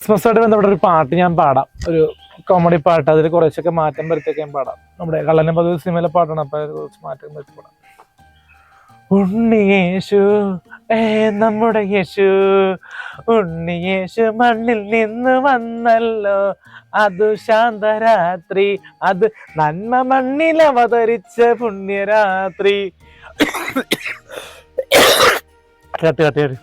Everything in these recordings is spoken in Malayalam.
ക്രിസ്മസ് ആയിട്ട് ബന്ധപ്പെട്ട ഒരു പാട്ട് ഞാൻ പാടാം. ഒരു കോമഡി പാട്ട് അതിൽ കുറച്ചൊക്കെ മാറ്റം വരുത്തിയൊക്കെ ഞാൻ പാടാം. നമ്മുടെ കള്ളനെ പതിവ് സിനിമയിലെ പാട്ടാണ് അപ്പൊ അതിൽ കുറച്ച് മാറ്റം വരുത്തി പാടാം. ഉണ്ണിയേശു ഏ നമ്മുടെ യേശു. ഉണ്ണിയേശു മണ്ണിൽ നിന്ന് വന്നല്ലോ. അത് ശാന്തരാത്രി അത് നന്മ മണ്ണിൽ അവതരിച്ച പുണ്യരാത്രി. കേട്ട് കേട്ട് കേട്ട്.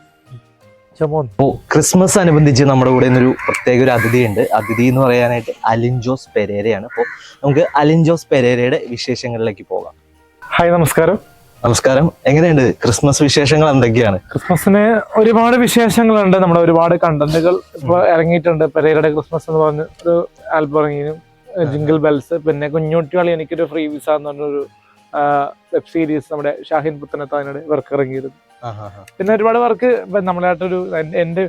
ചുമ അപ്പോൾ ക്രിസ്മസ് അനുബന്ധിച്ച് നമ്മുടെ കൂടെ ഇന്നൊരു പ്രത്യേക ഒരു അതിഥിയുണ്ട് അതിഥി എന്ന് പറയാനായിട്ട് അലിൻജോസ് പെരേരയാണ്. അപ്പോൾ നമുക്ക് അലിൻജോസ് പെരേരയുടെ വിശേഷങ്ങളിലേക്ക് പോകാം. ഹായ് നമസ്കാരം. നമസ്കാരം. എങ്ങനെയുണ്ട്? ക്രിസ്മസ് വിശേഷങ്ങൾ എന്തൊക്കെയാണ്? ക്രിസ്മസിന് ഒരുപാട് വിശേഷങ്ങളുണ്ട്. നമ്മുടെ ഒരുപാട് കണ്ടന്റുകൾ ഇപ്പൊ ഇറങ്ങിയിട്ടുണ്ട്. പെരേരയുടെ ക്രിസ്മസ് എന്ന് പറഞ്ഞ ഒരു ആൽബം ഇറങ്ങിയും ജിങ്കിൾ ബെൽസ് പിന്നെ കുഞ്ഞുട്ടികളി എനിക്കൊരു ഫ്രീ വിസ എന്ന് പറഞ്ഞൊരു വെബ് സീരീസ് നമ്മുടെ ഷാഹിൻ പുത്തനത്താനോട് വർക്ക് ഇറങ്ങിയിരുന്നു. പിന്നെ ഒരുപാട് വർക്ക് നമ്മളായിട്ടൊരു എന്റെ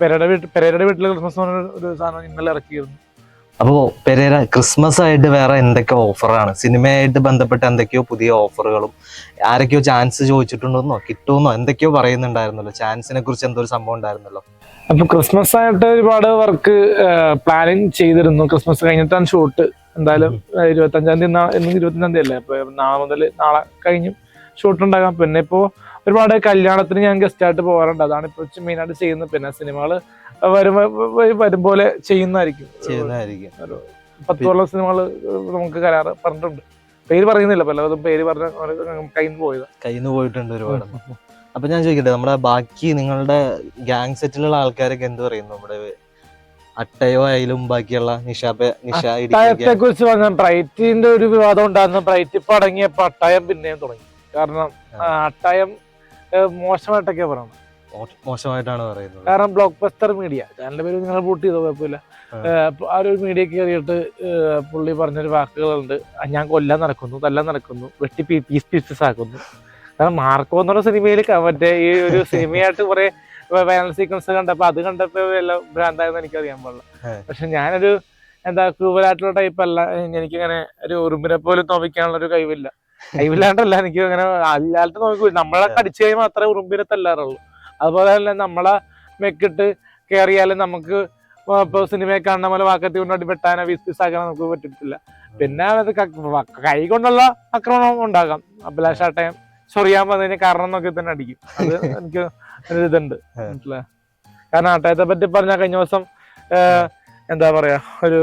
പെരയുടെ വീട്ടിൽ പെരയുടെ വീട്ടിലെ ക്രിസ്മസ് ഒരു സാധനം ഇന്നലെ ഇറക്കിയിരുന്നു. അപ്പോൾ പെരേര ക്രിസ്മസ് ആയിട്ട് വേറെ എന്തൊക്കെ ഓഫറാണ്? സിനിമയായിട്ട് ബന്ധപ്പെട്ട എന്തൊക്കെയോ പുതിയ ഓഫറുകളും ആരൊക്കെയോ ചാൻസ് ചോദിച്ചിട്ടുണ്ടോന്നോ? കിട്ടുമെന്നോ എന്തൊക്കെയോ പറയുന്നുണ്ടായിരുന്നല്ലോ. ചാൻസിനെ കുറിച്ച് എന്തോ ഒരു സംഭവം ഉണ്ടായിരുന്നല്ലോ? അപ്പൊ ക്രിസ്മസ് ആയിട്ട് ഒരുപാട് വർക്ക് പ്ലാനിങ് ചെയ്തിരുന്നു. ക്രിസ്മസ് കഴിഞ്ഞിട്ടാണ് ഷൂട്ട് എന്തായാലും ഇരുപത്തി അഞ്ചാം തീയതി ഇന്ന് ഇരുപത്തഞ്ചാം തീയതി അല്ലേ? അപ്പൊ നാളെ മുതൽ നാളെ കഴിഞ്ഞും ഷൂട്ട് ഉണ്ടാകാം. പിന്നെ ഇപ്പോ ഒരുപാട് കല്യാണത്തിന് ഞാൻ ഗസ്റ്റ് ആയിട്ട് പോകാറുണ്ട് അതാണ് ഇപ്പൊ മെയിൻ ആയിട്ട് ചെയ്യുന്നത്. പിന്നെ സിനിമകൾ വരുമ്പോ വരുമ്പോലെ പോലെ ചെയ്യുന്നതായിരിക്കും. പത്തോളം സിനിമകൾ നമുക്ക് കരാറ് പറഞ്ഞിട്ടുണ്ട്. പേര് പറയുന്നില്ല. പലതും പേര് പറഞ്ഞ കയ്യിൽ പോയത്. കയ്യിൽ നിന്ന് പോയിട്ടുണ്ട് ഒരുപാട്. അപ്പൊ ഞാൻ ചോദിക്കട്ടെ നമ്മുടെ ബാക്കി നിങ്ങളുടെ ഗാങ് സെറ്റിലുള്ള ആൾക്കാരൊക്കെ എന്ത് പറയുന്നു? നമ്മുടെ അട്ടയോ ആയാലും ബാക്കിയുള്ള നിഷാബെ നിഷായത്തെ കുറിച്ച് പറഞ്ഞ ബ്രൈറ്റിന്റെ ഒരു വിവാദം ഉണ്ടായിരുന്നു. ബ്രൈറ്റ് ഇപ്പൊ അടങ്ങിയപ്പോ അട്ടായം പിന്നെയും തുടങ്ങി. കാരണം അട്ടായം മോശമായിട്ടൊക്കെ പറയുന്നത്. മോശമായിട്ടാണ് പറയുന്നത്. കാരണം ബ്ലോക്ക് ബസ്റ്റർ മീഡിയ. ചാനലിന്റെ പേര് നിങ്ങൾ പൂട്ട് ചെയ്തോ കുഴപ്പമില്ല. ആ. ഒരു മീഡിയ കയറിയിട്ട് പുള്ളി പറഞ്ഞൊരു വാക്കുകളുണ്ട്. ഞാൻ കൊല്ലാൻ നടക്കുന്നു തല്ലാൻ നടക്കുന്നു വെട്ടി പീസ് പീസസ് ആക്കുന്നു. കാരണം മാർക്കോ എന്നുള്ള സിനിമയിൽ മറ്റേ ഈ ഒരു സിനിമയായിട്ട് കുറെ വയലൻ സീക്വൻസ് കണ്ടപ്പോ അത് കണ്ടപ്പോ എല്ലാം ഭ്രാന്തായെന്ന് എനിക്ക് അറിയാൻ പാടില്ല. പക്ഷെ ഞാനൊരു എന്താ ക്രൂവലായിട്ടുള്ള ടൈപ്പ് അല്ല. എനിക്കിങ്ങനെ ഒരു ഉറുമ്പിനെ പോലും തോപ്പിക്കാനുള്ള ഒരു കഴിവില്ല. കഴിവില്ലാണ്ടല്ല എനിക്ക് അങ്ങനെ അല്ലാണ്ട് നോക്കി നമ്മളെ കടിച്ചു കഴിഞ്ഞാൽ മാത്രമേ ഉറുമ്പിനെ തല്ലാറുള്ളൂ അതുപോലെ തന്നെ നമ്മളെ മെക്കിട്ട് കയറിയാലും നമുക്ക് ഇപ്പൊ സിനിമയെ കാണുന്ന പോലെ വാക്കത്തി കൊണ്ടോട്ട് വെട്ടാനോ വിസ്പിസാക്കാനോ നമുക്ക് പറ്റത്തില്ല പിന്നെ അത് ക- കൊണ്ടുള്ള ആക്രമണം ഉണ്ടാകാം. അഭിലാഷാട്ടയം ചൊറിയാൻ വന്നതിന് കാരണം നോക്കി തന്നെ അടിക്കും. അത് എനിക്ക് ഇതുണ്ട്? കാരണം ആട്ടയത്തെ പറ്റി പറഞ്ഞ കഴിഞ്ഞ ദിവസം എന്താ പറയാ ഒരു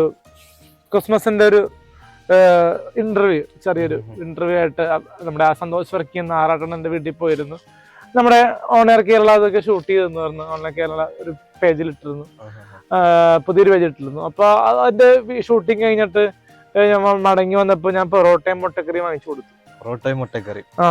ക്രിസ്മസിന്റെ ഒരു ഇന്റർവ്യൂ ചെറിയൊരു ഇന്റർവ്യൂ ആയിട്ട് നമ്മുടെ ആ സന്തോഷ് വർക്കി എന്ന ആറാട്ടണ്ണന്റെ വീട്ടിൽ പോയിരുന്നു. നമ്മുടെ ഓണർ കേരള അതൊക്കെ ഷൂട്ട് ചെയ്തെന്ന് പറഞ്ഞു ഓണർ കേരള ഒരു പേജിൽ ഇട്ടിരുന്നു പുതിയൊരു പേജിൽ ഇട്ടിരുന്നു അപ്പൊ അ- അതിന്റെ ഷൂട്ടിങ് കഴിഞ്ഞിട്ട് ഞാൻ മടങ്ങി വന്നപ്പോ ഞാൻ പൊറോട്ടയും മുട്ടക്കറിയും വാങ്ങിച്ചു കൊടുത്തു. പൊറോട്ടയും മുട്ടക്കറി. ആ.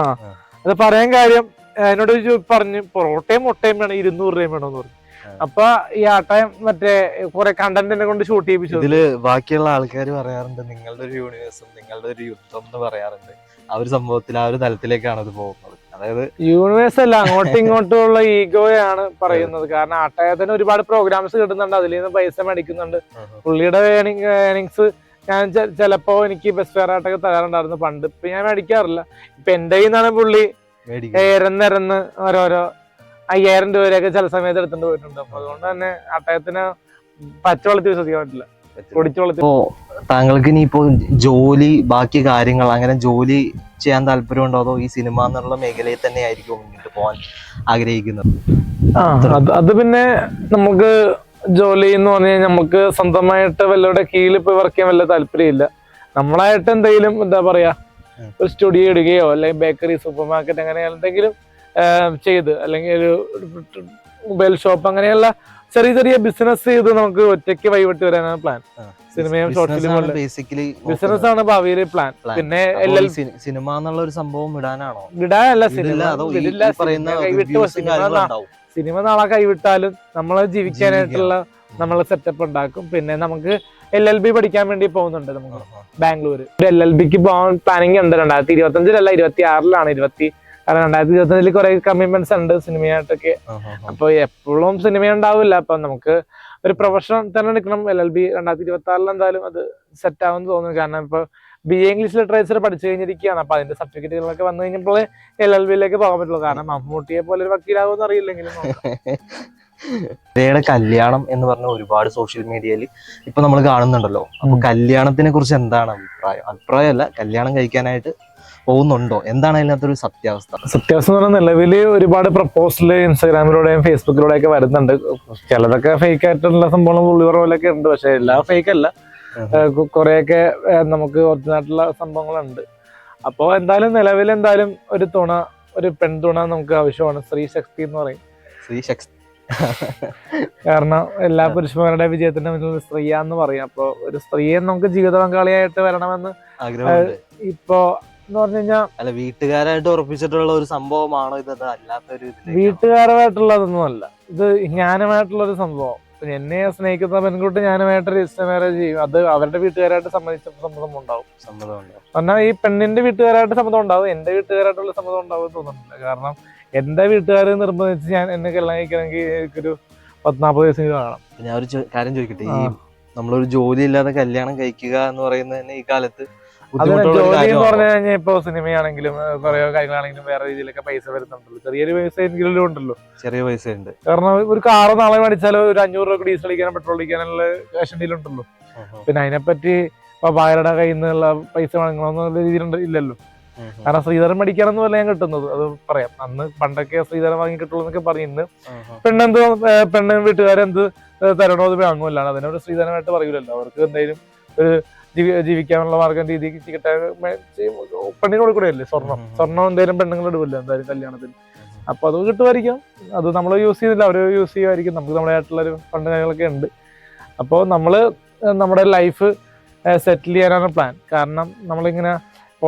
അത് പറയാൻ കാര്യം എന്നോട് പറഞ്ഞു പൊറോട്ടയും മുട്ടയും വേണം ഇരുന്നൂറ് രൂപയും വേണമെന്ന് പറഞ്ഞു. അപ്പൊ ഈ ആട്ടം മറ്റേ കുറെ കണ്ടന്റിനെ കൊണ്ട് ഷൂട്ട് ചെയ്യിപ്പിച്ചു. ഇതിൽ ബാക്കിയുള്ള ആൾക്കാർ പറയാറുണ്ട് നിങ്ങളുടെ ഒരു യൂണിവേഴ്സും നിങ്ങളുടെ ഒരു യുദ്ധം എന്ന് പറയാറുണ്ട്. ആ ഒരു സംഭവത്തിൽ ആ ഒരു തലത്തിലേക്കാണ് അത് പോകുന്നത്. അതായത് യൂണിവേഴ്സ് അല്ല അങ്ങോട്ടും ഇങ്ങോട്ടും ഉള്ള ഈഗോയാണ് പറയുന്നത്. കാരണം ആട്ടയത്തിന് ഒരുപാട് പ്രോഗ്രാംസ് കിട്ടുന്നുണ്ട് അതിൽ നിന്ന് പൈസ മേടിക്കുന്നുണ്ട്. പുള്ളിയുടെ ഏണിങ്സ് ഞാൻ ചിലപ്പോ എനിക്ക് ബെസ്റ്റ് ഫെയർ ആയിട്ടൊക്കെ തരാറുണ്ടായിരുന്നു പണ്ട്. ഇപ്പൊ ഞാൻ മേടിക്കാറില്ല. ഇപ്പൊ എന്റെ കയ്യിൽ നിന്നാണ് പുള്ളി ഏരന്നിരന്ന് ഓരോരോ അയ്യായിരം രൂപയൊക്കെ ചില സമയത്ത് എടുത്തിട്ട് പോയിട്ടുണ്ട്. അപ്പൊ അതുകൊണ്ട് തന്നെ അദ്ദേഹത്തിന് പച്ചവെള്ളത്തിൽ വിശ്വസിക്കാൻ പറ്റില്ല. പൊടിച്ചു വെള്ളത്തിൽ. ഇപ്പോ താങ്കൾക്ക് ഇനിയിപ്പോ ജോലി ബാക്കി കാര്യങ്ങൾ അങ്ങനെ ജോലി ചെയ്യാൻ താല്പര്യമുണ്ടോ? അതോ ഈ സിനിമ എന്നുള്ള മേഖലയിൽ തന്നെ ആയിരിക്കും പോവാൻ പോകാൻ ആഗ്രഹിക്കുന്നത്? ആ, അത് പിന്നെ നമുക്ക് ജോലി എന്ന് പറഞ്ഞു കഴിഞ്ഞാൽ നമുക്ക് സ്വന്തമായിട്ട് വല്ലവരുടെ കീഴിൽ ഇപ്പൊ വർക്ക് ചെയ്യാൻ വല്ല താല്പര്യമില്ല. നമ്മളായിട്ട് എന്തെങ്കിലും എന്താ പറയാ ഒരു സ്റ്റുഡിയോ ഇടുകയോ അല്ലെങ്കിൽ ബേക്കറി സൂപ്പർ മാർക്കറ്റ് അങ്ങനെ എന്തെങ്കിലും ചെയ്ത്. അല്ലെങ്കിൽ ഒരു മൊബൈൽ ഷോപ്പ് അങ്ങനെയുള്ള ചെറിയ ചെറിയ ബിസിനസ് ചെയ്ത് നമുക്ക് ഒറ്റയ്ക്ക് വൈവിട്ട് വരാനാണ് പ്ലാൻ സിനിമയും ഷോർട്ട് ഫിലിമും ബേസിക്കലി ബിസിനസ് ആണ് ഭാവിയിലെ പ്ലാൻ പിന്നെ സിനിമ എന്നുള്ള ഒരു സംഭവം വിടാനാണോ വിടാനല്ല സിനിമ. കൈവിട്ട് സിനിമ നാളെ കൈവിട്ടാലും നമ്മളെ ജീവിക്കാനായിട്ടുള്ള നമ്മളെ സെറ്റപ്പ് ഉണ്ടാക്കും. പിന്നെ നമുക്ക് എൽ എൽ ബി പഠിക്കാൻ വേണ്ടി പോകുന്നുണ്ട് നമുക്ക്. ബാംഗ്ലൂർ എൽ എൽ ബിക്ക് പോകാൻ പ്ലാനിങ് ഉണ്ട്. രണ്ടായിരത്തി ഇരുപത്തി അഞ്ചിലല്ല ഇരുപത്തി ആറിലാണ് ഇരുപത്തി കാരണം രണ്ടായിരത്തി ഇരുപത്തി അഞ്ചിൽ കുറെ കമ്മിറ്റ്മെന്റ്സ് ഉണ്ട് സിനിമയായിട്ടൊക്കെ. അപ്പൊ എപ്പോഴും സിനിമ ഉണ്ടാവില്ല അപ്പൊ നമുക്ക് ഒരു പ്രൊഫഷണൽ തന്നെ എടുക്കണം. എൽ എൽ ബി രണ്ടായിരത്തി ഇരുപത്തി ആറിൽ എന്തായാലും അത് സെറ്റ് ആവുമെന്ന് തോന്നുന്നു. കാരണം ഇപ്പൊ ബി എ ഇംഗ്ലീഷ് ലിറ്ററേച്ചർ പഠിച്ചു കഴിഞ്ഞിരിക്കുകയാണ്. അപ്പൊ അതിന്റെ സർട്ടിഫിക്കറ്റുകളൊക്കെ വന്നു കഴിഞ്ഞപ്പോൾ എൽ എൽ ബിയിലേക്ക് പോകാൻ പറ്റുള്ളൂ. കാരണം മമ്മൂട്ടിയെ പോലെ ഒരു വക്കീലാവുമെന്ന് അറിയില്ലെങ്കിലും. പെരേരയുടെ കല്യാണം എന്ന് പറഞ്ഞ ഒരുപാട് സോഷ്യൽ മീഡിയയിൽ ഇപ്പൊ നമ്മൾ കാണുന്നുണ്ടല്ലോ. അപ്പൊ. കല്യാണത്തിനെ കുറിച്ച് എന്താണ് അഭിപ്രായം? അഭിപ്രായമല്ല കല്യാണം കഴിക്കാനായിട്ട് പോകുന്നുണ്ടോ? എന്താണ് അതിനകത്തൊരു സത്യാവസ്ഥ? സത്യാവസ്ഥ എന്ന് പറഞ്ഞാൽ നിലവിൽ ഒരുപാട് പ്രപ്പോസൽ ഇൻസ്റ്റാഗ്രാമിലൂടെയും ഫേസ്ബുക്കിലൂടെയും ഒക്കെ വരുന്നുണ്ട്. ചിലതൊക്കെ ഫേക്ക് ആയിട്ടുള്ള സംഭവം പോലെയൊക്കെ ഉണ്ട്. പക്ഷെ എല്ലാം ഫേക്ക് അല്ല. കുറെയൊക്കെ നമുക്ക് ഒറിജിനൽ ആയിട്ടുള്ള സംഭവങ്ങളുണ്ട്. അപ്പോൾ എന്തായാലും നിലവിൽ എന്തായാലും ഒരു തുണ ഒരു പെൺതുണ നമുക്ക് ആവശ്യമാണ്. സ്ത്രീ ശക്തി എന്ന് പറയും. സ്ത്രീ ശക്തി. കാരണം എല്ലാ പുരുഷന്മാരുടെ വിജയത്തിന്റെ മുന്നിൽ സ്ത്രീയാന്ന് പറയും. അപ്പോൾ ഒരു സ്ത്രീയെ നമുക്ക് ജീവിത പങ്കാളിയായിട്ട് വരണമെന്ന് ഇപ്പൊ എന്ന് പറഞ്ഞു കഴിഞ്ഞാൽ അല്ല വീട്ടുകാരായിട്ട് ഉറപ്പിച്ചിട്ടുള്ള ഒരു സംഭവമാണോ ഇത്? അല്ലാത്തൊരു? വീട്ടുകാരുമായിട്ടുള്ളതൊന്നും അല്ല. ഇത് ജ്ഞാനമായിട്ടുള്ള ഒരു സംഭവം എന്നെ സ്നേഹിക്കുന്ന പെൺകുട്ടി ഞാനുമായിട്ട് രജിസ്റ്റർ മാരേജ് ചെയ്യും. അത് അവരുടെ വീട്ടുകാരായിട്ട് സംബന്ധിച്ച സമ്മതം ഉണ്ടാവും. സമ്മതം പറഞ്ഞാൽ ഈ പെണ്ണിന്റെ വീട്ടുകാരായിട്ട് സമ്മതം ഉണ്ടാവും. എന്റെ വീട്ടുകാരായിട്ടുള്ള സമ്മതം ഉണ്ടാവും തോന്നുന്നില്ല. കാരണം എന്റെ വീട്ടുകാർ നിർബന്ധിച്ച് ഞാൻ എന്നെ കല്യാണം കഴിക്കണമെങ്കിൽ എനിക്കൊരു പത്നാൽപ്പത് ദിവസം കാണാം ഞാൻ ഒരു കാര്യം ചോദിക്കട്ടെ? ഈ. നമ്മളൊരു ജോലി ഇല്ലാതെ കല്യാണം കഴിക്കുക എന്ന് പറയുന്നത് തന്നെ ഈ കാലത്ത് അതിന് ബുദ്ധിമുട്ടുള്ള ഒരു ജോലി എന്ന് കാര്യമാണോ? പറഞ്ഞു കഴിഞ്ഞാൽ ഇപ്പൊ സിനിമയാണെങ്കിലും കുറേ കാര്യങ്ങളാണെങ്കിലും വേറെ രീതിയിലൊക്കെ പൈസ വരുന്നുണ്ടല്ലോ. ചെറിയൊരു പൈസ എങ്കിലും ഉണ്ടല്ലോ. ചെറിയ പൈസ ഉണ്ട്. കാരണം ഒരു കാറ് നാളെ മേടിച്ചാലോ ഒരു അഞ്ഞൂറ് രൂപ ഡീസൽ അടിക്കാനും പെട്രോൾ അടിക്കാനുള്ള ഉണ്ടല്ലോ. പിന്നെ അതിനെപ്പറ്റി ഇപ്പൊ ഭാര്യയുടെ കയ്യിൽ നിന്നുള്ള പൈസ വാങ്ങണമെന്നുള്ള രീതിയിലുണ്ട് ഇല്ലല്ലോ. കാരണം ശ്രീധരൻ മേടിക്കാനൊന്നും അല്ല ഞാൻ കിട്ടുന്നത്. അത് പറയാം. അന്ന് പണ്ടൊക്കെ ശ്രീധരൻ വാങ്ങി കിട്ടുള്ളൂ എന്നൊക്കെ പറഞ്ഞു ഇന്ന് പെണ്ണെന്ത് പെണ്ണ് വീട്ടുകാരെന്ത് തരണോ അത് വാങ്ങുമല്ലാണ് അതിനൊരു ശ്രീധരനായിട്ട് പറയൂലല്ലോ. അവർക്ക് എന്തെങ്കിലും ഒരു ജീവിക്കാനുള്ള മാർഗം രീതിക്ക് കിട്ടാൻ. പെണ്ണിന് കൊടുക്കൂടെയല്ലേ സ്വർണം. സ്വർണം എന്തെങ്കിലും പെണ്ണുങ്ങൾ ഇടുമല്ലോ എന്തായാലും കല്യാണത്തിന്. അപ്പൊ അത് കിട്ടുമായിരിക്കും. അത് നമ്മൾ യൂസ് ചെയ്യുന്നില്ല അവർ യൂസ് ചെയ്യുമായിരിക്കും. നമുക്ക് നമ്മുടേതായിട്ടുള്ള ഒരു ഫണ്ട് കാര്യങ്ങളൊക്കെ ഉണ്ട്. അപ്പോൾ നമ്മൾ നമ്മുടെ ലൈഫ് സെറ്റിൽ ചെയ്യാനാണ് പ്ലാൻ കാരണം നമ്മളിങ്ങനെ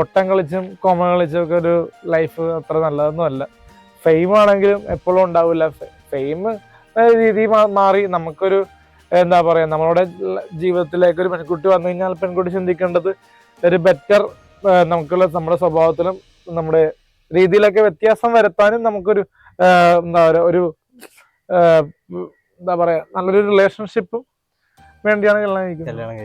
ഒട്ടം കളിച്ചും കോമ കളിച്ചും ഒക്കെ ഒരു ലൈഫ് അത്ര നല്ലതൊന്നും അല്ല. ഫെയിം ആണെങ്കിലും എപ്പോഴും ഉണ്ടാവില്ല. ഫെയിം രീതി മാറി നമുക്കൊരു എന്താ പറയാ നമ്മളുടെ ജീവിതത്തിലേക്ക് ഒരു പെൺകുട്ടി വന്നു കഴിഞ്ഞാൽ പെൺകുട്ടി ചിന്തിക്കേണ്ടത് ഒരു ബെറ്റർ നമുക്കുള്ള നമ്മുടെ സ്വഭാവത്തിലും നമ്മുടെ രീതിയിലൊക്കെ വ്യത്യാസം വരുത്താനും നമുക്കൊരു എന്താ പറയുക ഒരു എന്താ പറയാ നല്ലൊരു റിലേഷൻഷിപ്പും വേണ്ടിയാണ് കല്യാണം കഴിക്കുന്നത്. കല്യാണം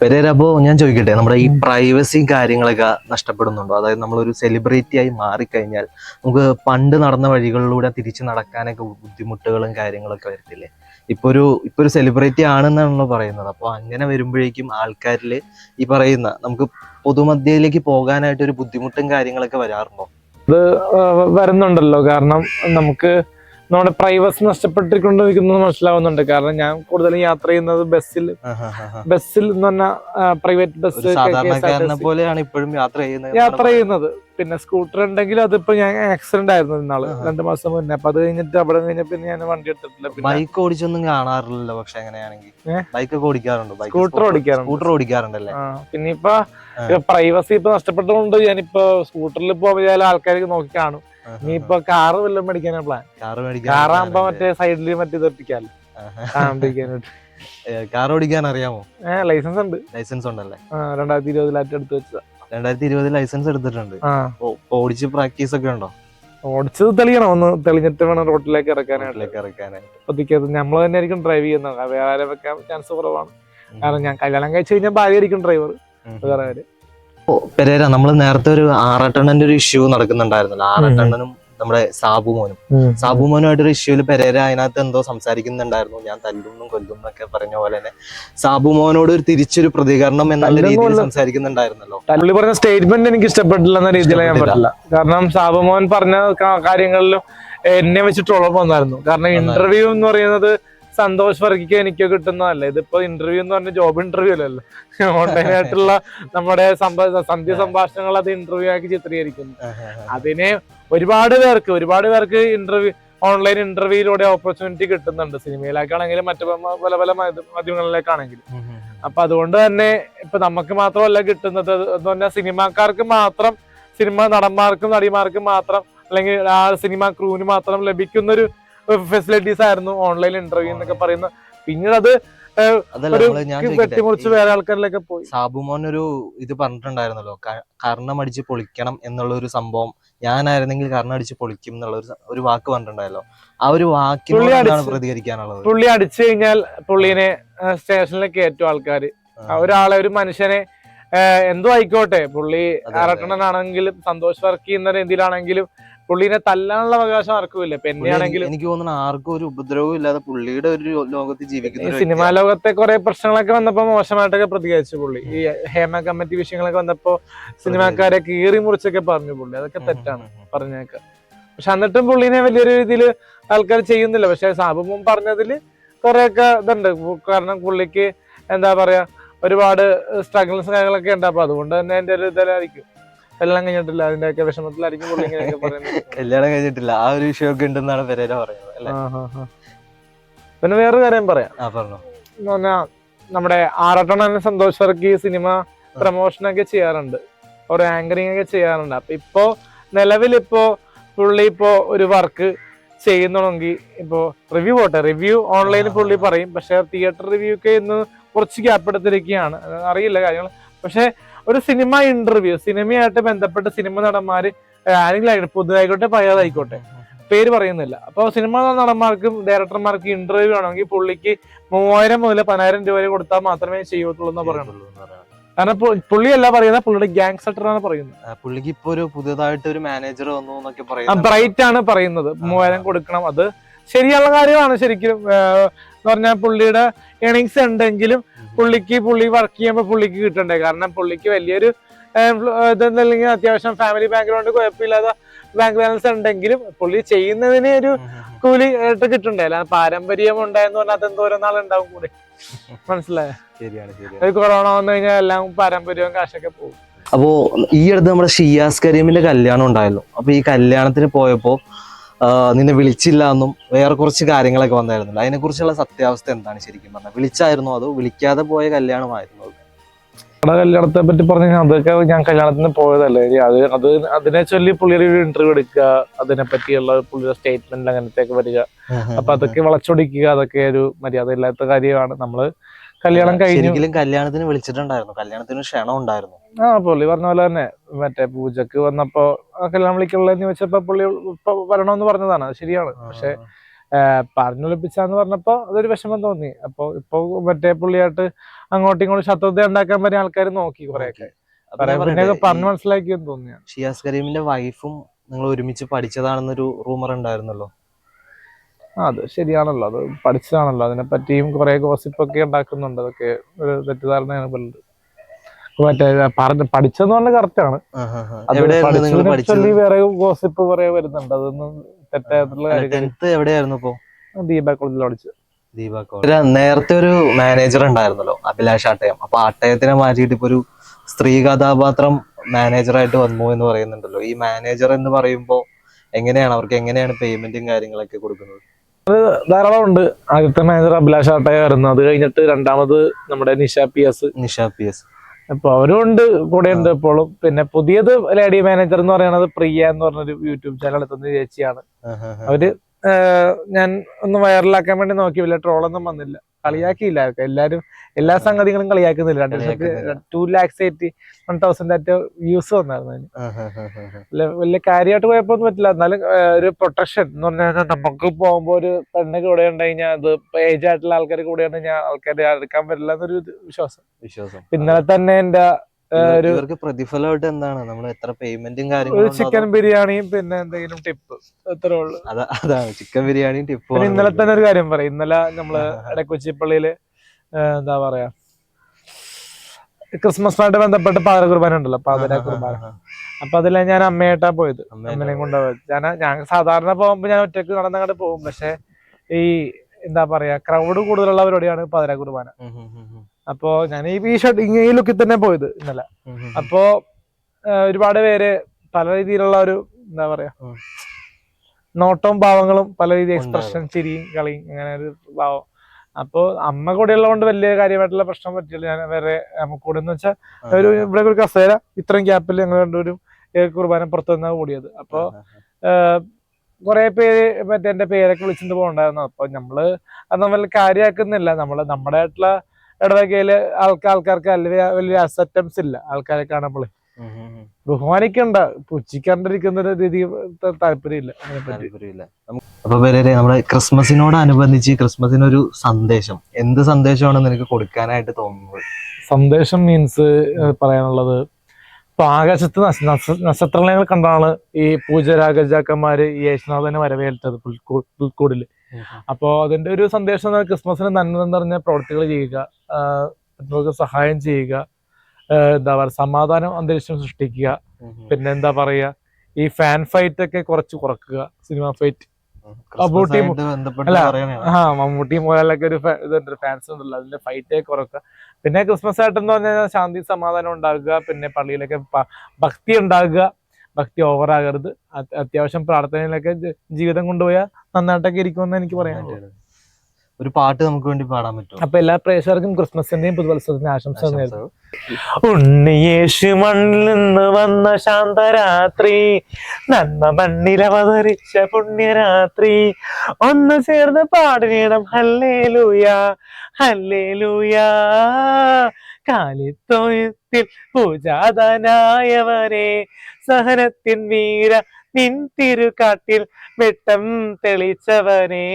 പെരേര ഞാൻ ചോദിക്കട്ടെ നമ്മുടെ ഈ പ്രൈവസി കാര്യങ്ങളൊക്കെ നഷ്ടപ്പെടുന്നുണ്ടോ? അതായത് നമ്മളൊരു സെലിബ്രിറ്റി ആയി മാറിക്കഴിഞ്ഞാൽ നമുക്ക് പണ്ട് നടന്ന വഴികളിലൂടെ തിരിച്ചു നടക്കാനൊക്കെ ബുദ്ധിമുട്ടുകളും കാര്യങ്ങളൊക്കെ വരത്തില്ലേ? ഇപ്പൊ ഒരു ഇപ്പൊ ഒരു സെലിബ്രിറ്റി ആണെന്നാണല്ലോ പറയുന്നത്. അപ്പോൾ അങ്ങനെ വരുമ്പോഴേക്കും ആൾക്കാരിൽ ഈ പറയുന്ന നമുക്ക് പൊതുമധ്യയിലേക്ക് പോകാനായിട്ട് ഒരു ബുദ്ധിമുട്ടും കാര്യങ്ങളൊക്കെ വരാറുണ്ടോ? ഇത് വരുന്നുണ്ടല്ലോ. കാരണം നമുക്ക് നമ്മുടെ പ്രൈവസി നഷ്ടപ്പെട്ടിരിക്കുന്നത് മനസ്സിലാവുന്നുണ്ട്. കാരണം ഞാൻ കൂടുതലും യാത്ര ചെയ്യുന്നത് ബസ്സിൽ. ബസ്സിൽ എന്ന് പറഞ്ഞാൽ പ്രൈവറ്റ് ബസ് പോലെയാണ് ഇപ്പോഴും യാത്ര ചെയ്യുന്നത്. യാത്ര ചെയ്യുന്നത്. പിന്നെ സ്കൂട്ടർ ഉണ്ടെങ്കിൽ അതിപ്പോ ഞാൻ ആക്സിഡന്റ് ആയിരുന്നു ഇന്നാൾ. രണ്ടു മാസം മുന്നേ. അപ്പൊ അത് കഴിഞ്ഞിട്ട് അവിടെ കഴിഞ്ഞ പിന്നെ ഞാൻ വണ്ടി എടുത്തിട്ടില്ല. ബൈക്ക് ഓടിച്ചൊന്നും കാണാറില്ലല്ലോ പക്ഷെ എങ്ങനെയാണെങ്കിൽ ഏ? ബൈക്ക് ഒക്കെ ഓടിക്കാറുണ്ട്? സ്കൂട്ടർ ഓടിക്കാറുണ്ട്. സ്കൂട്ടർ ഓടിക്കാറുണ്ടല്ലേ? പിന്നെ ഇപ്പൊ. പ്രൈവസി ഇപ്പൊ നഷ്ടപ്പെട്ടതുകൊണ്ട് ഞാനിപ്പോ സ്കൂട്ടറിൽ പോയാൽ ആൾക്കാർക്ക് നോക്കി കാണും. ഇനിയിപ്പൊ കാറ് വല്ലതും മേടിക്കാനാ പ്ലാൻ കാറാകുമ്പോ മറ്റേ സൈഡിൽ മറ്റേ കാണാണ്ടിരിക്കാനായിട്ട് കാർ ഓടിക്കാൻ അറിയാമോ? ലൈസൻസ് ഉണ്ട്. ലൈസൻസ് ഉണ്ടല്ലേ? രണ്ടായിരത്തി ഇരുപതിലായിട്ട് എടുത്ത് വെച്ചതാ. രണ്ടായിരത്തി ഇരുപത് ലൈസൻസ് എടുത്തിട്ടുണ്ട് ഓടിച്ച് പ്രാക്ടീസ് ഒക്കെ ഉണ്ടോ? ഓടിച്ചത് തെളിയണം. ഒന്ന് തെളിഞ്ഞിട്ട് വേണം റോട്ടിലേക്ക് ഇറക്കാനായിട്ട്. റോഡിലേക്ക് ഇറക്കാനായിട്ട്. ഒത്തിക്കത് നമ്മൾ തന്നെ ആയിരിക്കും ഡ്രൈവ് ചെയ്യുന്നത്. വേറെ ആരെ വെക്കാൻ ചാൻസ് കുറവാണ്. കാരണം ഞാൻ കല്യാണം കഴിച്ചു കഴിഞ്ഞാൽ ഭാര്യ ആയിരിക്കും ഡ്രൈവർ വേറെ ആര്. പെരേര നമ്മൾ നേരത്തെ ഒരു ആറട്ടെണ്ണന്റെ ഒരു ഇഷ്യൂ നടക്കുന്നുണ്ടായിരുന്നല്ലോ. ആറട്ടെണ്ണനും നമ്മുടെ സാബു മോനും. സാബു മോനുമായിട്ടൊരു ഇഷ്യൂൽ പെരേര അതിനകത്ത് എന്തോ സംസാരിക്കുന്നുണ്ടായിരുന്നു. ഞാൻ തല്ലുന്നും കൊല്ലും എന്നൊക്കെ പറഞ്ഞ പോലെ തന്നെ. സാബു മോനോട് ഒരു തിരിച്ചൊരു പ്രതികരണം എന്നുള്ള തല്ലും രീതിയിൽ. സംസാരിക്കുന്നുണ്ടായിരുന്നല്ലോ. പുള്ളി പറഞ്ഞ സ്റ്റേറ്റ്മെന്റ് എനിക്ക് ഇഷ്ടപ്പെട്ടില്ല എന്ന രീതിയിൽ ഞാൻ. പറ്റില്ല കാരണം സാബുമോൻ പറഞ്ഞ ക- കാര്യങ്ങളിലും എന്നെ വെച്ചിട്ട് ഉളപ്പ് വന്നായിരുന്നു കാരണം ഇന്റർവ്യൂ എന്ന് പറയുന്നത് സന്തോഷ് വർഗിക്ക് എനിക്ക് കിട്ടുന്നതല്ല ഇതിപ്പോ ഇന്റർവ്യൂ എന്ന് പറഞ്ഞ ജോബ് ഇന്റർവ്യൂ അല്ലല്ലോ ഓൺലൈൻ ആയിട്ടുള്ള നമ്മുടെ സന്ധ്യ സംഭാഷണങ്ങൾ അത് ഇന്റർവ്യൂ ആക്കി ചിത്രീകരിക്കുന്നു. അതിനെ ഒരുപാട് പേർക്ക് ഒരുപാട് പേർക്ക് ഇന്റർവ്യൂ ഓൺലൈൻ ഇന്റർവ്യൂയിലൂടെ ഓപ്പർച്യൂണിറ്റി കിട്ടുന്നുണ്ട്. സിനിമയിലേക്കാണെങ്കിലും മറ്റു പല പല മാധ്യമങ്ങളിലേക്കാണെങ്കിലും. അപ്പൊ അതുകൊണ്ട് തന്നെ ഇപ്പൊ നമുക്ക് മാത്രമല്ല കിട്ടുന്നത് എന്ന് പറഞ്ഞാൽ സിനിമാക്കാർക്ക് മാത്രം സിനിമ നടന്മാർക്കും നടിമാർക്കും മാത്രം അല്ലെങ്കിൽ ആ സിനിമ ക്രൂവിന് മാത്രം ലഭിക്കുന്ന ഒരു ഫെസിലിറ്റീസ് ആയിരുന്നു ഓൺലൈൻ ഇന്റർവ്യൂ എന്നൊക്കെ പറയുന്ന. പിന്നീട് അത് വെട്ടിമുറിച്ച് വേറെ ആൾക്കാരിലേക്ക് പോയി. സാബുമോൻ ഒരു ഇത് പറഞ്ഞിട്ടുണ്ടായിരുന്നല്ലോ കർണം അടിച്ച് പൊളിക്കണം എന്നുള്ള ഒരു സംഭവം. ഞാനായിരുന്നെങ്കിൽ കർണം അടിച്ച് പൊളിക്കും എന്നുള്ള ഒരു വാക്ക് പറഞ്ഞിട്ടുണ്ടായല്ലോ. ആ ഒരു വാക്കിനോട് പുള്ളി എന്താണ് പ്രതികരിക്കാനുള്ളത്? പുള്ളി അടിച്ചു കഴിഞ്ഞാൽ പുള്ളിനെ സ്റ്റേഷനിലേക്ക് കയറ്റും ആൾക്കാര്. ആ. ഒരാളെ ഒരു മനുഷ്യനെ എന്തോ ആയിക്കോട്ടെ പുള്ളി അരട്ടണനാണെങ്കിലും സന്തോഷ് വർക്ക് ചെയ്യുന്ന രീതിയിലാണെങ്കിലും പുള്ളിനെ തല്ലാനുള്ള അവകാശം ആർക്കും ഇല്ല. ഇപ്പൊ എന്നെയാണെങ്കിലും എനിക്ക് തോന്നുന്നു ആർക്കും ഒരു ഉപദ്രവവും ഇല്ലാതെ പുള്ളിയുടെ ഒരു ലോകത്ത് ജീവിക്കുന്ന സിനിമാ ലോകത്തെ കുറെ പ്രശ്നങ്ങളൊക്കെ വന്നപ്പോ മോശമായിട്ടൊക്കെ പ്രതികരിച്ചു പുള്ളി. ഈ ഹേമ കമ്മിറ്റി വിഷയങ്ങളൊക്കെ വന്നപ്പോ സിനിമാക്കാരെ കീറി മുറിച്ചൊക്കെ പറഞ്ഞു പുള്ളി. അതൊക്കെ തെറ്റാണ് പറഞ്ഞേക്ക. പക്ഷെ എന്നിട്ടും പുള്ളിനെ വലിയൊരു രീതിയിൽ ആൾക്കാർ ചെയ്യുന്നില്ല. പക്ഷെ സാബുമും പറഞ്ഞതിൽ കുറെയൊക്കെ ഇതുണ്ട്. കാരണം പുള്ളിക്ക് എന്താ പറയാ ഒരുപാട് സ്ട്രഗിൾസ് കാര്യങ്ങളൊക്കെ ഉണ്ട്. അപ്പൊ അതുകൊണ്ട് തന്നെ എന്റെ ഒരു ഇതിലായിരിക്കും എല്ലാം കഴിഞ്ഞിട്ടില്ല. വിഷമത്തിലായിരിക്കും പുള്ളി ഇങ്ങനെയൊക്കെ പറയുന്നത്. കല്യാണം കഴിഞ്ഞിട്ടില്ല. ആ ഒരു വിഷയമൊക്കെ ഉണ്ടെന്നാണ് പെരേര പറയുന്നത് അല്ലേ? പിന്നെ വേറൊരു കാര്യം പറയാം. ആ പറഞ്ഞു. എന്ന് പറഞ്ഞാ നമ്മുടെ ആറട്ടണൻ സന്തോഷ് വർക്ക് ഈ സിനിമ പ്രൊമോഷൻ ഒക്കെ ചെയ്യാറുണ്ട്. ഒരു ആങ്കറിങ് ഒക്കെ ചെയ്യാറുണ്ട്. അപ്പൊ ഇപ്പോ നിലവിൽ ഇപ്പോ പുള്ളി ഇപ്പോ ഒരു വർക്ക് ചെയ്യുന്നുണ്ടെങ്കിൽ ഇപ്പോ റിവ്യൂ പോട്ടെ. റിവ്യൂ ഓൺലൈനിൽ പുള്ളി പറയും. പക്ഷെ തിയേറ്റർ റിവ്യൂ ഒക്കെ ഇന്ന് കുറച്ച് ഗ്യാപ്പ് എടുത്തിരിക്കുകയാണ്. അത് അറിയില്ല കാര്യങ്ങൾ പക്ഷെ ഒരു സിനിമ ഇന്റർവ്യൂ സിനിമയായിട്ട് ബന്ധപ്പെട്ട സിനിമ നടന്മാര് ആരെങ്കിലും പുതുതായിക്കോട്ടെ പഴയതായിക്കോട്ടെ. പേര് പറയുന്നില്ല. അപ്പോൾ സിനിമ നടന്മാർക്കും ഡയറക്ടർമാർക്കും ഇന്റർവ്യൂ ആണെങ്കിൽ പുള്ളിക്ക് മൂവായിരം മുതൽ പതിനായിരം രൂപ വരെ കൊടുത്താൽ മാത്രമേ ചെയ്യത്തുള്ളൂ എന്ന് പറയുന്നുള്ളൂ കാരണം പുള്ളിയല്ല പറയുന്നത് പുള്ളിയുടെ ഗ്യാങ് സെറ്ററാണ് പറയുന്നത്. പുള്ളിക്ക് ഇപ്പൊ ഒരു പുതിയതായിട്ട് ഒരു മാനേജർ വന്നു എന്നൊക്കെ പറയുന്നത് ബ്രൈറ്റ് ആണ് പറയുന്നത്. മൂവായിരം കൊടുക്കണം അത് ശരിയുള്ള കാര്യമാണ് ശരിക്കും. എന്ന് പറഞ്ഞാൽ പുള്ളിയുടെ ഏണിങ്സ് ഉണ്ടെങ്കിലും പുള്ളിക്ക് പുള്ളി വർക്ക് ചെയ്യുമ്പോൾ പുള്ളിക്ക് കിട്ടണ്ടേ? കാരണം പുള്ളിക്ക് വലിയൊരു ഇതെന്നല്ലെങ്കിൽ അത്യാവശ്യം ഫാമിലി ബാക്ക്ഗ്രൗണ്ട് കുഴപ്പമില്ലാതെ ബാങ്ക് ബാലൻസ് ഉണ്ടെങ്കിലും പുള്ളി ചെയ്യുന്നതിന് ഒരു. കൂലി ആയിട്ട് കിട്ടണ്ടേ? അല്ല പാരമ്പര്യം ഉണ്ടായെന്ന് പറഞ്ഞാൽ അതെന്തോരം നാളുണ്ടാവും കൂടെ. മനസ്സിലായോ? ശരിയാണ് ശരിയാണ്. ഒരു കൊറോണ വന്നു കഴിഞ്ഞാൽ എല്ലാം പാരമ്പര്യവും കാശൊക്കെ പോകും. അപ്പോ ഈ അടുത്ത് നമ്മുടെ ഷിയാസ് കരീമിന്റെ കല്യാണം ഉണ്ടായല്ലോ. അപ്പൊ ഈ കല്യാണത്തിന് പോയപ്പോ നിന്നെ വിളിച്ചില്ല എന്നും വേറെ കുറച്ച് കാര്യങ്ങളൊക്കെ വന്നായിരുന്നല്ലോ അതിനെ കുറിച്ചുള്ള സത്യാവസ്ഥ എന്താണ് ശരിക്കും പറഞ്ഞാൽ? വിളിച്ചായിരുന്നു അതോ വിളിക്കാതെ പോയ കല്യാണമായിരുന്നു? അത്? നമ്മുടെ കല്യാണത്തെ പറ്റി പറഞ്ഞു കഴിഞ്ഞാൽ അതൊക്കെ ഞാൻ കല്യാണത്തിന് പോയതല്ലേ. അത് അത് അതിനെ ചൊല്ലി പുള്ളിയുടെ ഒരു ഇന്റർവ്യൂ എടുക്കുക അതിനെ പറ്റിയുള്ള പുള്ളിയുടെ സ്റ്റേറ്റ്മെന്റ് അങ്ങനത്തെ ഒക്കെ വരിക അപ്പൊ അതൊക്കെ വളച്ചൊടിക്കുക അതൊക്കെ ഒരു മര്യാദ ഇല്ലാത്ത കാര്യമാണ്. നമ്മൾ കല്യാണം കഴിഞ്ഞു. കല്യാണത്തിന് വിളിച്ചിട്ടുണ്ടായിരുന്നു. കല്യാണത്തിന് ക്ഷണം ഉണ്ടായിരുന്നു. ആ പുള്ളി പറഞ്ഞ പോലെ തന്നെ. മറ്റേ പൂജക്ക് വന്നപ്പോ കല്യാണം വിളിക്കുള്ളതെന്ന് ചോദിച്ചപ്പോ പുള്ളി ഇപ്പൊ വരണമെന്ന് പറഞ്ഞതാണ്. അത് ശരിയാണ്. പക്ഷെ പറഞ്ഞൊളിപ്പിച്ചാന്ന് പറഞ്ഞപ്പോ അതൊരു വിഷമം തോന്നി. അപ്പൊ ഇപ്പൊ മറ്റേ പുള്ളിയായിട്ട് അങ്ങോട്ടും ഇങ്ങോട്ടും ശത്രുത ഉണ്ടാക്കാൻ പറ്റിയ ആൾക്കാർ നോക്കി കൊറേയൊക്കെ. പറഞ്ഞു മനസ്സിലാക്കി മനസ്സിലാക്കിയെന്ന് തോന്നിയാണ് ഷിയാസ് കരീമിന്റെ വൈഫും നിങ്ങൾ ഒരുമിച്ച് പഠിച്ചതാണെന്നൊരു റൂമർ ഉണ്ടായിരുന്നല്ലോ? അത് ശരിയാണല്ലോ. അത് പഠിച്ചതാണല്ലോ. അതിനെ പറ്റിയും കുറെ ഗോസിപ്പൊക്കെ ഉണ്ടാക്കുന്നുണ്ട്. അതൊക്കെ ഒരു തെറ്റിദ്ധാരണയാണ് പലത് മറ്റേ പറഞ്ഞ പഠിച്ചെന്ന് പറഞ്ഞ കറക്റ്റ് ആണ്. അത് എവിടെയായിരുന്നു നിങ്ങൾ പഠിച്ചതിനെ വേറെ ഗോസിപ്പ് കുറെ വരുന്നുണ്ട്. അതൊന്നും തെറ്റായിട്ടുള്ള എവിടെയായിരുന്നു ഇപ്പോ? ദീപ കോളേജിൽ പഠിച്ചു. ദീപ കോളേജ്. നേരത്തെ ഒരു മാനേജർ ഉണ്ടായിരുന്നല്ലോ അഭിലാഷ് ആട്ടയം. അപ്പൊ ആട്ടയത്തിനെ മാറ്റിയിട്ട് ഇപ്പൊ ഒരു സ്ത്രീ കഥാപാത്രം മാനേജറായിട്ട് വന്നു എന്ന് പറയുന്നുണ്ടല്ലോ. ഈ മാനേജർ എന്ന് പറയുമ്പോ എങ്ങനെയാണ്? അവർക്ക് എങ്ങനെയാണ് പേയ്മെന്റും കാര്യങ്ങളൊക്കെ കൊടുക്കുന്നത്? അത് ധാരാളം ഉണ്ട്. ആദ്യത്തെ മാനേജർ അഭിലാഷ് ആട്ടയായിരുന്നു അത് കഴിഞ്ഞിട്ട് രണ്ടാമത് നമ്മുടെ Nisha P S. Nisha P S. അപ്പൊ അവരും ഉണ്ട് കൂടെ ഉണ്ട് ഇപ്പോഴും പിന്നെ പുതിയത് ലേഡി മാനേജർ എന്ന് പറയുന്നത് പ്രിയ എന്ന് പറഞ്ഞൊരു യൂട്യൂബ് ചാനൽ എത്തുന്ന ചേച്ചിയാണ്. അവർ ഞാൻ ഒന്ന് വൈറലാക്കാൻ വേണ്ടി നോക്കി വല്ല ട്രോളൊന്നും വന്നില്ല. കളിയാക്കിയില്ല. എല്ലാരും എല്ലാ സംഗതികളും കളിയാക്കുന്നില്ല. രണ്ട് ലക്ഷത്തി two lakhs eighty one thousand ആറ്റ് വ്യൂസ് വന്നായിരുന്നു അതിന്. വലിയ കാര്യമായിട്ട് പോയപ്പോ ഒന്നും പറ്റില്ല. എന്നാലും ഒരു പ്രൊട്ടക്ഷൻ എന്ന് പറഞ്ഞാൽ നമുക്ക് പോകുമ്പോ ഒരു പെണ്ണ് കൂടെ ഉണ്ട് കഴിഞ്ഞാൽ അത് ഏജ് ആയിട്ടുള്ള ആൾക്കാർ കൂടെ ഉണ്ട് ഞാൻ ആൾക്കാരെ അടുക്കാൻ പറ്റില്ല എന്നൊരു വിശ്വാസം. വിശ്വാസം. ഇന്നലെ തന്നെ എന്റെ ഇവർക്ക് പ്രതിഫലമായിട്ട് എന്താണ്? നമ്മൾ എത്ര പേയ്മെന്റും കാര്യങ്ങളും ചിക്കൻ ബിരിയാണിയും പിന്നെ എന്തെങ്കിലും ടിപ്പ് എത്ര ഉള്ളൂ. അതാണ്. ചിക്കൻ ബിരിയാണിയും ടിപ്പ് ഇന്നലെ തന്നെ ഒരു കാര്യം പറയും. ഇന്നലെ നമ്മൾ ഇടക്കൊച്ചിപ്പള്ളിയിൽ എന്താ പറയാ ക്രിസ്മസുമായിട്ട് ബന്ധപ്പെട്ട് പാതിര കുർബാന ഉണ്ടല്ലോ പാതിര കുർബാന. അപ്പൊ അതിലെ ഞാൻ അമ്മയായിട്ടാ പോയത്. അമ്മേനെ കൊണ്ടുപോയത്. ഞാൻ ഞാൻ സാധാരണ പോകുമ്പോ ഞാൻ ഒറ്റയ്ക്ക് നടന്നങ്ങോട്ട് പോകും. പക്ഷെ ഈ എന്താ പറയാ ക്രൗഡ് കൂടുതലുള്ള പരിപാടിയാണ് പാതിര കുർബാന അപ്പോ ഞാൻ ഈ ഷർട്ട് ഈ ലുക്കിൽ തന്നെ പോയത് ഇന്നലെ. അപ്പോ ഒരുപാട് പേര് പല രീതിയിലുള്ള ഒരു എന്താ പറയാ. നോട്ടവും ഭാവങ്ങളും പല രീതി. എക്സ്പ്രഷൻ ചിരിയും കളിയും അങ്ങനെ ഒരു ഭാവം. അപ്പോ അമ്മ കൂടെ ഉള്ളതുകൊണ്ട് വലിയ കാര്യമായിട്ടുള്ള പ്രശ്നം പറ്റിയില്ല. ഞാൻ വേറെ അമ്മ കൂടെ എന്ന് വെച്ചാൽ ഒരു ഇവിടെ ഒരു കസേര ഇത്രയും ഗ്യാപ്പിൽ ഞങ്ങൾ രണ്ടുപേരും കുർബാന പുറത്തു നിന്നാണ് കൂടിയത്. അപ്പോ കുറെ പേര് മറ്റേ എന്റെ പേരൊക്കെ വിളിച്ചിട്ട് പോകണ്ടായിരുന്നു. അപ്പൊ നമ്മൾ അത് നമ്മൾ കാര്യമാക്കുന്നില്ല. നമ്മൾ നമ്മുടെ ആയിട്ടുള്ള ഇടവകയിൽ ആൾക്കാർ ആൾക്കാർക്ക് വലിയ വലിയ അസറ്റംസ് ഇല്ല. ആൾക്കാരെ കാണുമ്പോൾ ബഹുമാനിക്കണ്ട. പുച്ഛിക്കാണ്ടിരിക്കുന്ന രീതി താല്പര്യമില്ല അപ്പൊ പേരെ നമ്മുടെ ക്രിസ്മസിനോടനുബന്ധിച്ച് ക്രിസ്മസിനൊരു സന്ദേശം. എന്ത് സന്ദേശമാണ് നിനക്ക് കൊടുക്കാനായിട്ട് തോന്നുന്നത്? സന്ദേശം മീൻസ് പറയാനുള്ളത് ഇപ്പൊ ആകാശത്ത് നക്ഷ- നക്ഷ- നക്ഷത്രങ്ങളെ കണ്ടാണ് ഈ പൂജരാഗജാക്കന്മാര് യേശുനാഥനെ വരവേൽത്തത് പുൽക്കൂ- പുൽക്കൂടിൽ. അപ്പോ അതിന്റെ ഒരു സന്ദേശം ക്രിസ്മസിന് നന്മ നിറഞ്ഞ പ്രവർത്തികൾ ചെയ്യുക മറ്റുള്ളവർക്ക് സഹായം ചെയ്യുക എന്താ പറയുക സമാധാനം അന്തരീക്ഷം സൃഷ്ടിക്കുക പിന്നെ എന്താ പറയാ ഈ ഫാൻ ഫൈറ്റ് ഒക്കെ കുറച്ച് കുറക്കുക സിനിമ ഫൈറ്റ് മമ്മൂട്ടി അല്ല, ആ മമ്മൂട്ടി മോഹൻലാലൊക്കെ ഒരു ഇതുണ്ട് ഫാൻസ് ഉണ്ടല്ലോ അതിന്റെ ഫൈറ്റ് കുറക്കുക. പിന്നെ ക്രിസ്മസ് ആയിട്ട് എന്ന് പറഞ്ഞാൽ ശാന്തി സമാധാനം ഉണ്ടാകുക പിന്നെ പള്ളിയിലൊക്കെ ഭക്തി ഉണ്ടാകുക ഭക്തി ഓവറാകരുത്. അത്യാവശ്യം പ്രാർത്ഥനയിലൊക്കെ ജീവിതം കൊണ്ടുപോയാൽ നന്നായിട്ടൊക്കെ ഇരിക്കുമെന്ന് എനിക്ക് പറയാൻ ഒരു പാട്ട് നമുക്ക് വേണ്ടി പാടാൻ പറ്റും അപ്പൊ എല്ലാ പ്രേക്ഷകർക്കും ക്രിസ്മസിന്റെയും പുതുവത്സരത്തിന്റെ ആശംസ നേരുന്നു. ഉണ്ണിയേശു മണ്ണിൽ നിന്ന് വന്ന ശാന്തരാത്രി നന്മ മണ്ണിൽ അവതരിച്ച പുണ്യരാത്രി ഒന്ന് ചേർന്ന് പാടിനീടം ഹല്ലേ ലൂയാ ഹല്ലേലൂയ ഹല്ലേലൂയ. കാലിത്തൊഴുത്തിൽ പൂജാതനായവരെ സഹനത്തിൻ വീര നിൻ തിരുകാട്ടിൽ വെട്ടം തെളിച്ചവനെ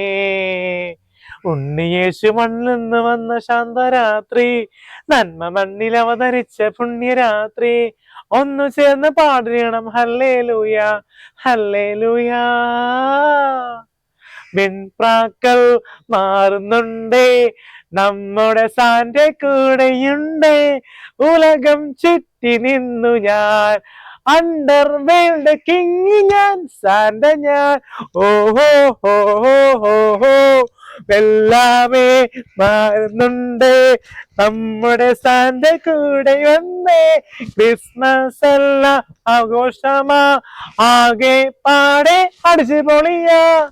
ഉണ്ണിയേശു മണ്ണിന്ന് വന്ന ശാന്തരാത്രി നന്മ മണ്ണിൽ അവതരിച്ച പുണ്യരാത്രി ഒന്നു ചേർന്ന് പാടണം ഹല്ലേ ലൂയ വെൺപ്രാക്കൾ മാറുന്നുണ്ടേ നമ്മുടെ സാന്റെ കൂടെയുണ്ട്. ഉലകം ചുറ്റി നിന്നു ഞാൻ. അണ്ടർ വേൾഡ് കിങ് ഞാൻ സാന്റ ഞാൻ. ഓഹോ ഹോ ഹോ ഹോ ഹോ എല്ലാമേ മാറുന്നുണ്ട്. നമ്മുടെ സാന്റെ കൂടെ വന്നേ. ക്രിസ്മസ് അല്ല ആഘോഷമാ. ആകെ പാടെ അടിച്ചു പൊളിയാ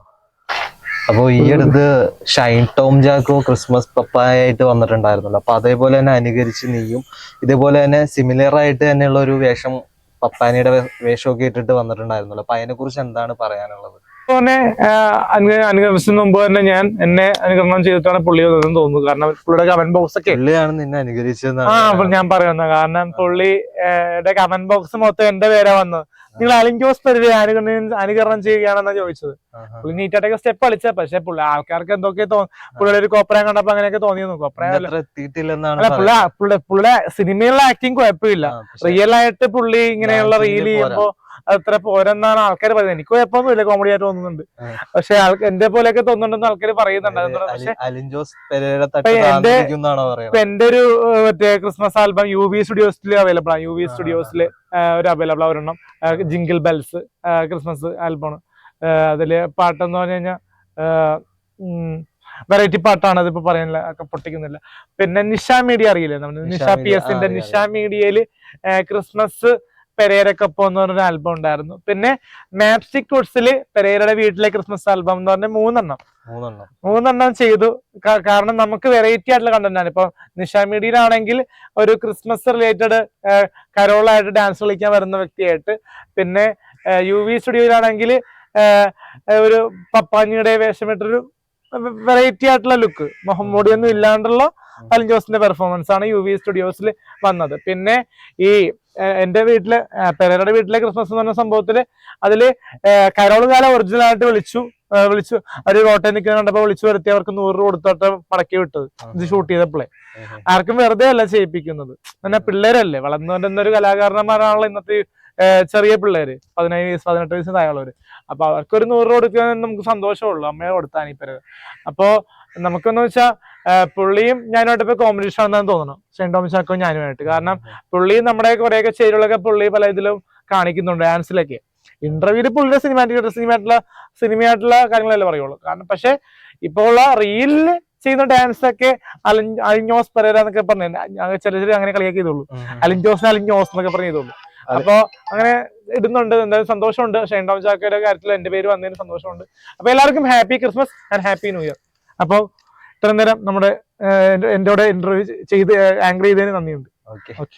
അപ്പൊ ഈ അടുത്ത് ഷൈൻ ടോം ജാക്കോ ക്രിസ്മസ് പപ്പായായിട്ട് വന്നിട്ടുണ്ടായിരുന്നല്ലോ. അപ്പൊ അതേപോലെ തന്നെ അനുകരിച്ച് നീയും ഇതേപോലെ തന്നെ സിമിലർ ആയിട്ട് തന്നെയുള്ള ഒരു വേഷം പപ്പാനിയുടെ വേഷമൊക്കെ ഇട്ടിട്ട് വന്നിട്ടുണ്ടായിരുന്നല്ലോ. അപ്പൊ അതിനെ കുറിച്ച് എന്താണ് പറയാനുള്ളത്? തന്നെ അനുഗമിച്ചതിന് മുമ്പ് തന്നെ ഞാൻ എന്നെ അനുകരണം ചെയ്തിട്ടാണ് പുള്ളി വന്നതെന്ന് തോന്നുന്നു. കാരണം പുള്ളിയുടെ കമന്റ് ബോക്സ് ഒക്കെ പുള്ളിയാണ് നിന്നെ ആ അപ്പൊ ഞാൻ പറയുന്നത്. കാരണം പുള്ളിയുടെ കമന്റ് ബോക്സ് മൊത്തം എന്റെ പേരാ വന്നത്. നിങ്ങൾ അലിങ്കോസ് പരിധി അനുകരണം അനുകരണം ചെയ്യുകയാണെന്നാ ചോദിച്ചത്. പുള്ളി നീറ്റായിട്ടൊക്കെ സ്റ്റെപ്പ് കളിച്ച പക്ഷെ പുള്ളി ആൾക്കാർക്ക് എന്തൊക്കെ തോന്നി. പുള്ളിയുടെ ഒരു കോപ്രായം കണ്ടപ്പോ അങ്ങനെയൊക്കെ തോന്നിയെന്നു അല്ല പുള്ളി പുള്ളി പുള്ളിയുടെ സിനിമയിലുള്ള ആക്ടിങ് കുഴപ്പമില്ല. റിയൽ ആയിട്ട് പുള്ളി ഇങ്ങനെയുള്ള റീൽ ചെയ്യുമ്പോ അത്ര പോരെന്നാണ് ആൾക്കാർ പറയുന്നത്. എനിക്ക് കുഴപ്പമൊന്നുമില്ല കോമഡി ആയിട്ട് തോന്നുന്നുണ്ട്. ആ. പക്ഷെ എന്റെ പോലെയൊക്കെ തോന്നുന്നുണ്ടെന്ന് ആൾക്കാർ പറയുന്നുണ്ട്. പക്ഷെ എന്റെ- എന്റെ ഒരു മറ്റേ ക്രിസ്മസ് ആൽബം യു വി സ്റ്റുഡിയോസിൽ അവൈലബിൾ ആണ് യു വി സ്റ്റുഡിയോസിൽ ഒരു അവൈലബിൾ ഒരെണ്ണം. ജിങ്കിൾ ബെൽസ് ക്രിസ്മസ് ആൽബമാണ്. അതിൽ പാട്ടെന്ന് പറഞ്ഞു കഴിഞ്ഞാൽ വെറൈറ്റി പാട്ടാണ് അതിപ്പോ പറയുന്നില്ല ഒക്കെ പൊട്ടിക്കുന്നില്ല. പിന്നെ നിഷ മീഡിയ അറിയില്ലേ? നമ്മൾ നിഷ നിഷ പി എസിന്റെ നിഷ മീഡിയയിൽ ക്രിസ്മസ് പെരേരക്കൊപ്പം എന്ന് പറഞ്ഞൊരു ആൽബം ഉണ്ടായിരുന്നു. പിന്നെ മാപ്സ്റ്റിക് കുഡ്സിൽ പെരേരയുടെ വീട്ടിലെ ക്രിസ്മസ് ആൽബം എന്ന് പറഞ്ഞ മൂന്നെണ്ണം. മൂന്നെണ്ണം. മൂന്നെണ്ണം ചെയ്തു. കാരണം നമുക്ക് വെറൈറ്റി ആയിട്ടുള്ള കണ്ടന്റ് ആണ്. ഇപ്പൊ നിഷ മീഡിയയിലാണെങ്കിൽ ഒരു ക്രിസ്മസ് റിലേറ്റഡ് കരോളായിട്ട് ഡാൻസ് കളിക്കാൻ വരുന്ന വ്യക്തിയായിട്ട്. പിന്നെ യു വി സ്റ്റുഡിയോയിലാണെങ്കിൽ ഒരു പപ്പാഞ്ഞിയുടെ വേഷമിട്ടൊരു വെറൈറ്റി ആയിട്ടുള്ള ലുക്ക് മുഹമ്മൂടി ഒന്നും ഇല്ലാണ്ടുള്ള അലിൻ ജോസിന്റെ പെർഫോമൻസ് ആണ് യു വി സ്റ്റുഡിയോസിൽ വന്നത്. പിന്നെ ഈ എന്റെ വീട്ടിലെ പെരയുടെ വീട്ടിലെ ക്രിസ്മസ് എന്ന് പറഞ്ഞ സംഭവത്തിൽ അതിൽ കരോൾ കാല ഒറിജിനൽ ആയിട്ട് വിളിച്ചു. വിളിച്ചു. അവർ കോട്ടയം നിൽക്കുന്ന കണ്ടപ്പോ വിളിച്ചു വരുത്തി അവർക്ക് നൂറ് രൂപ കൊടുത്തോട്ട് മടക്കി വിട്ടത്. ഇത് ഷൂട്ട് ചെയ്തപ്പോഴേ ഉം. ആർക്കും വെറുതെ അല്ല ചെയ്യിപ്പിക്കുന്നത്. പിന്നെ പിള്ളേരല്ലേ വളർന്നു വരുന്ന ഒരു കലാകാരന്മാരാണല്ലോ ഇന്നത്തെ ചെറിയ പിള്ളേര്. പതിനേഴ് വയസ്സ് പതിനെട്ട് വയസ്സ് ആയുള്ളവര് അപ്പൊ അവർക്കൊരു നൂറ് രൂപ കൊടുക്കാൻ നമുക്ക് സന്തോഷമുള്ളൂ. അമ്മയെ കൊടുത്താൽ ഈ പേര് അപ്പോ നമുക്കെന്ന് വെച്ചാൽ പുള്ളിയും ഞാനുമായിട്ട് ഇപ്പൊ കോമ്പറ്റീഷൻ ആണെന്ന് തോന്നുന്നു. തോമസ് ചാക്കോ ഞാനുമായിട്ട്. കാരണം പുള്ളിയും നമ്മുടെ കുറെയൊക്കെ ചേരുകളൊക്കെ പുള്ളി പല ഇതിലും കാണിക്കുന്നുണ്ട് ഡാൻസിലൊക്കെ ഇന്റർവ്യൂൽ പുള്ളിയുടെ സിനിമാറ്റിക് സിനിമയായിട്ടുള്ള സിനിമയായിട്ടുള്ള കാര്യങ്ങളല്ലേ പറയുള്ളൂ. കാരണം പക്ഷെ ഇപ്പോൾ ഉള്ള റീലിൽ ചെയ്യുന്ന ഡാൻസ് ഒക്കെ അലിഞ്ഞോസ് പെരേര എന്നൊക്കെ പറഞ്ഞു ചില ചില അങ്ങനെ കളിയാക്കി ചെയ്തോളൂ ഉം. അലിഞ്ചോസ് അലിഞ്ഞോസ് എന്നൊക്കെ പറഞ്ഞു ചെയ്തോളൂ അതെ. അപ്പൊ അങ്ങനെ ഇടുന്നുണ്ട്. എന്തായാലും സന്തോഷമുണ്ട്. ഷൈൻ ടോം ചാക്കയുടെ കാര്യത്തിൽ എന്റെ പേര് വന്നതിന് സന്തോഷമുണ്ട്. അപ്പൊ എല്ലാവർക്കും happy Christmas and happy new year അപ്പൊ ഇത്രയും നേരം നമ്മുടെ എന്റെ കൂടെ ഇന്റർവ്യൂ ചെയ്ത് ആങ്കർ ചെയ്തതിന് നന്ദിയുണ്ട്. Okay okay